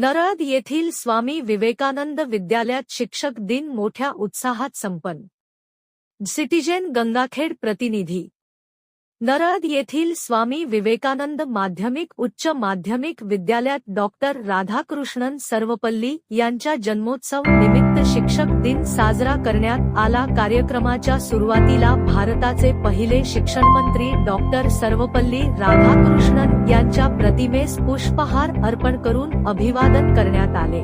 नरळद येथील स्वामी विवेकानंद विद्यालयात शिक्षक दिन मोठ्या उत्साहात संपन्न. सिटीजन गंगाखेड प्रतिनिधी. नरळद येथील स्वामी विवेकानंद माध्यमिक उच्च माध्यमिक विद्यालयात डॉक्टर राधाकृष्णन सर्वपल्ली यांच्या जन्मोत्सव निमित्त शिक्षक दिन साजरा करण्यात आला. कार्यक्रमाच्या सुरुवातीला भारताचे पहिले शिक्षण मंत्री डॉक्टर सर्वपल्ली राधाकृष्णन यांच्या प्रतिमेस पुष्पहार अर्पण करून अभिवादन करण्यात आले.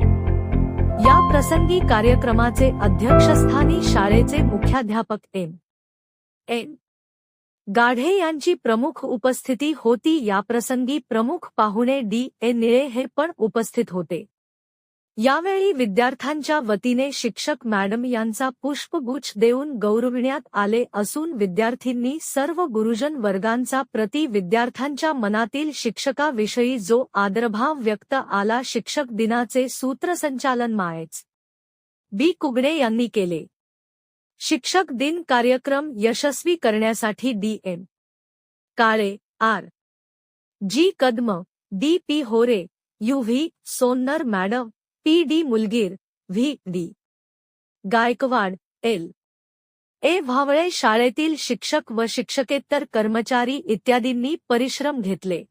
या प्रसंगी कार्यक्रमाचे अध्यक्षस्थानी शाळेचे मुख्याध्यापक एम. एन. गाढे यांची प्रमुख उपस्थिती होती. याप्रसंगी प्रमुख पाहुणे डी. ए. निळे हे पण उपस्थित होते. यावेळी विद्यार्थ्यांच्या वतीने शिक्षक मॅडम यांचा पुष्पगुच्छ देऊन गौरविण्यात आले असून विद्यार्थींनी सर्व गुरुजन वर्गांचा प्रति विद्यार्थ्यांच्या मनातील शिक्षकाविषयी जो आदरभाव व्यक्त आला शिक्षक दिनाचे सूत्रसंचालन मायेच. बी. कुगडे यांनी केले. शिक्षक दिन कार्यक्रम यशस्वी करण्यासाठी D. M. Kale R. G. Kadam D. P. Hore U. V. Sonnar madam P D Mulgir V D. Gaikwad L. A. Vhavale शाळेतील शिक्षक व शिक्षकेतर कर्मचारी इत्यादींनी परिश्रम घेतले.